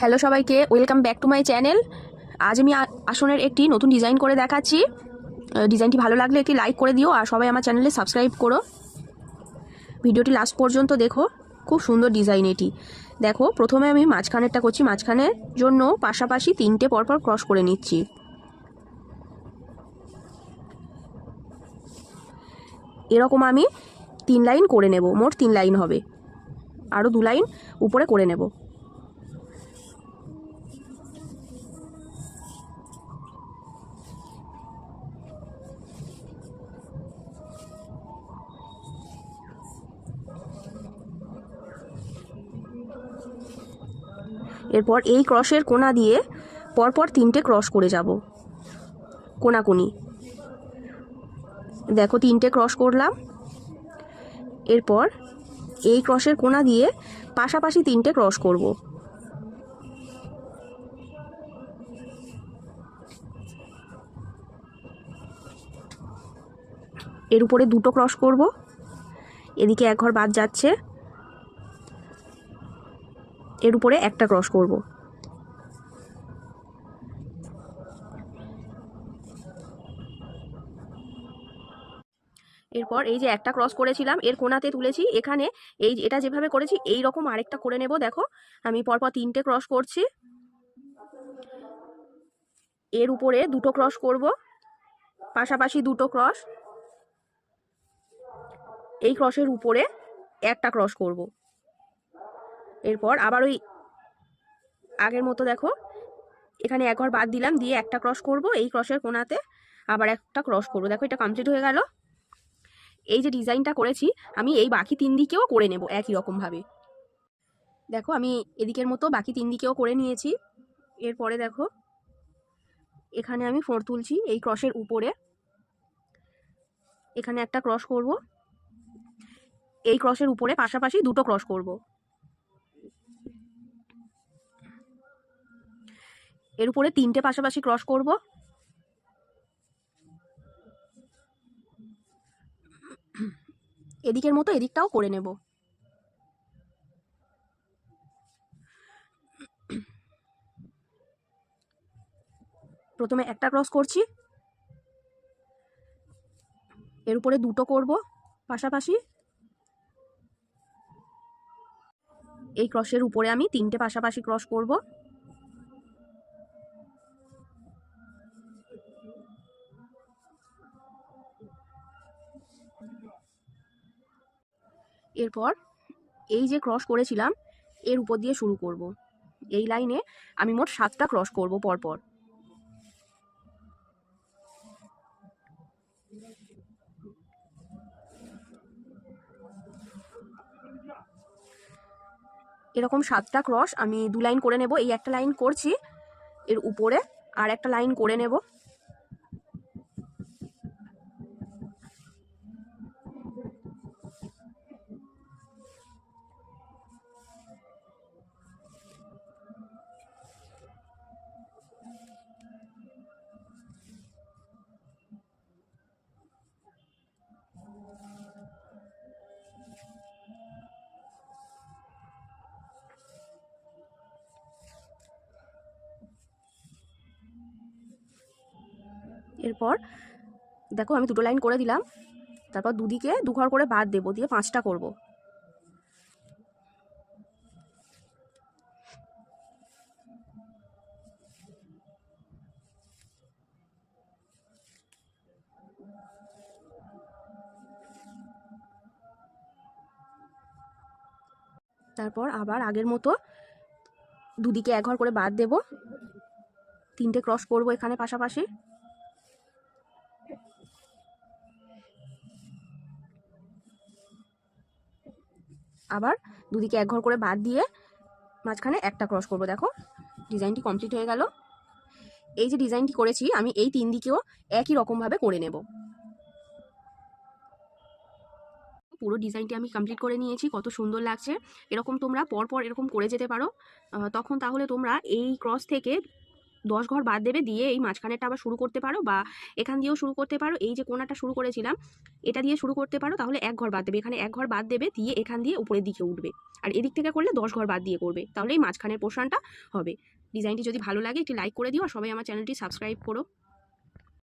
Hello সবাইকে, welcome back to my channel. আজ আমি আসনের একটি নতুন ডিজাইন করে দেখাচ্ছি। ডিজাইনটি ভালো লাগলে একটি লাইক করে দিও আর সবাই আমার চ্যানেলে সাবস্ক্রাইব করো। ভিডিওটি লাস্ট পর্যন্ত দেখো, খুব সুন্দর ডিজাইন এটি। দেখো, প্রথমে আমি মাঝখানেরটা করছি, মাঝখানের জন্য পাশাপাশি তিনটে পরপর ক্রস করে নিচ্ছি। এরকম আমি তিন লাইন করে নেব, মোট তিন লাইন হবে। আরও দু লাইন উপরে করে নেব। এরপর এই ক্রসের কোনা দিয়ে পরপর তিনটে ক্রস করে যাব। কোনাকুনি দেখো, তিনটে ক্রস করলাম। এরপর এই ক্রসের কোনা দিয়ে পাশাপাশি তিনটে ক্রস করব। এর উপরে দুটো ক্রস করব। এদিকে এক ঘর বাদ যাচ্ছে। এর উপরে একটা ক্রস করব। এরপর এই যে একটা ক্রস করেছিলাম, এর কোনাতে তুলেছি, এখানে এই এটা যেভাবে করেছি এই রকম আরেকটা করে নেব, দেখো। আমি পরপর তিনটে ক্রস করছি। এর উপরে দুটো ক্রস করব। পাশাপাশি দুটো ক্রস এই ক্রসের উপরে একটা ক্রস করব। এরপর আবার ওই আগের মতো দেখো, এখানে এক ঘর বাদ দিলাম, দিয়ে একটা ক্রস করব, এই ক্রসের কোনাতে আবার একটা ক্রস করব। দেখো এটা কমপ্লিট হয়ে গেল। এই যে ডিজাইনটা করেছি, আমি এই বাকি তিন দিকেও করে নেব একই রকমভাবে। দেখো আমি এদিকের মতো বাকি তিন দিকেও করে নিয়েছি। এরপরে দেখো, এখানে আমি ফোর তুলছি, এই ক্রসের উপরে। এখানে একটা ক্রস করব। এই ক্রসের উপরে পাশাপাশি দুটো ক্রস করব। এর উপরে তিনটে পাশাপাশি ক্রস করব। এদিকের মতো এদিকটাও করে নেব। প্রথমে একটা ক্রস করছি। এর উপরে দুটো করব পাশাপাশি। এই ক্রসের উপরে আমি তিনটে পাশাপাশি ক্রস করব। এরপর এই যে ক্রস করেছিলাম, এর উপর দিয়ে শুরু করব। এই লাইনে আমি মোট সাতটা ক্রস করব পরপর। এরকম সাতটা ক্রস আমি দু লাইন করে নেব। এই একটা লাইন করছি, এর উপরে আর একটা লাইন করে নেব। এরপর, দেখো আমি দুটো লাইন করে দিলাম, তারপর দুদিকে দুঘর করে বাদ দেবো, দিয়ে পাঁচটা করব। তারপর আবার আগের মতো দুদিকে এক ঘর করে বাদ দেব, তিনটে ক্রস করব এখানে পাশাপাশি। আবার দুদিকে এক ঘর করে বাদ দিয়ে মাঝখানে একটা ক্রস করব, দেখো। ডিজাইনটি কমপ্লিট হয়ে গেল। এই যে ডিজাইনটি করেছি, আমি এই তিন দিকেও একই রকমভাবে করে নেব। পুরো ডিজাইনটি আমি কমপ্লিট করে নিয়েছি, কত সুন্দর লাগছে। এরকম তোমরা পর পর এরকম করে যেতে পারো। তখন তাহলে তোমরা এই ক্রস থেকে দশ ঘর বাদ দেবে, দিয়ে এই মাঝখানেরটা আবার শুরু করতে পারো বা এখান দিয়েও শুরু করতে পারো। এই যে কোনাটা শুরু করেছিলাম, এটা দিয়ে শুরু করতে পারো, তাহলে এক ঘর বাদ দেবে। এখানে এক ঘর বাদ দেবে, দিয়ে এখান দিয়ে উপরের দিকে উঠবে। আর এদিক থেকে করলে দশ ঘর বাদ দিয়ে করবে। তাহলে এই মাঝখানের পোর্শনটা হবে। ডিজাইনটি যদি ভালো লাগে, একটি লাইক করে দিও, আর সবাই আমার চ্যানেলটি সাবস্ক্রাইব করো।